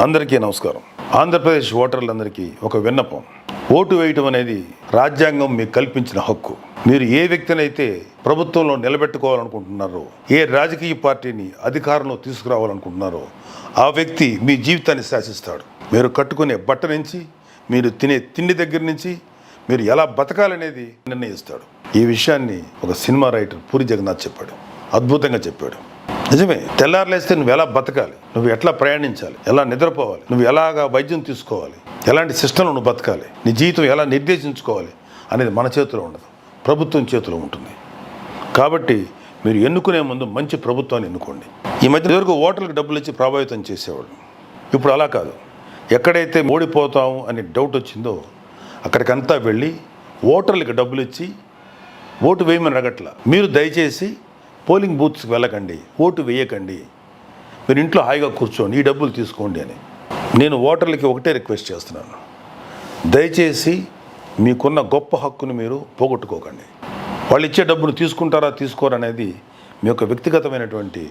అందరికీ నమస్కారం. ఆంధ్రప్రదేశ్ ఓటర్లందరికీ ఒక విన్నపం. ఓటు వేయటం అనేది రాజ్యాంగం మీకు కల్పించిన హక్కు. మీరు ఏ వ్యక్తినైతే ప్రభుత్వంలో నిలబెట్టుకోవాలనుకుంటున్నారో ఏ రాజకీయ పార్టీని అధికారంలో తీసుకురావాలనుకుంటున్నారో ఆ వ్యక్తి మీ జీవితాన్ని శాసిస్తాడు. మీరు కట్టుకునే బట్ట నుంచి మీరు తినే తిండి దగ్గర నుంచి మీరు ఎలా బతకాలనేది నిర్ణయిస్తాడు. ఈ విషయాన్ని ఒక సినిమా రైటర్ పూరి జగన్నాథ్ చెప్పాడు. అద్భుతంగా చెప్పాడు. నిజమే. తెల్లారులేస్తే నువ్వు ఎలా బతకాలి? నువ్వు ఎట్లా ప్రయాణించాలి? ఎలా నిద్రపోవాలి? నువ్వు ఎలాగా వైద్యం తీసుకోవాలి? ఎలాంటి సిస్టంలో నువ్వు బతకాలి? నీ జీవితం ఎలా నిర్దేశించుకోవాలి అనేది మన చేతిలో ఉండదు. ప్రభుత్వం చేతిలో ఉంటుంది. కాబట్టి మీరు ఎన్నుకునే ముందు మంచి ప్రభుత్వాన్ని ఎన్నుకోండి. ఈ మధ్య వరకు ఓటర్లకు డబ్బులు ఇచ్చి ప్రభావితం చేసేవాళ్ళు. ఇప్పుడు అలా కాదు. ఎక్కడైతే ఓడిపోతాము అనే డౌట్ వచ్చిందో అక్కడికంతా వెళ్ళి ఓటర్లకు డబ్బులు ఇచ్చి ఓటు వేయమని అడగట్ల. మీరు దయచేసి పోలింగ్ బూత్స్కి వెళ్ళకండి ఓటు వేయకండి మీరు ఇంట్లో హాయిగా కూర్చోండి ఈ డబ్బులు తీసుకోండి అని. నేను ఓటర్లకి ఒకటే రిక్వెస్ట్ చేస్తున్నాను. దయచేసి మీకున్న గొప్ప హక్కును మీరు పోగొట్టుకోకండి. వాళ్ళు ఇచ్చే డబ్బును తీసుకుంటారా తీసుకోరనేది మీ యొక్క వ్యక్తిగతమైనటువంటి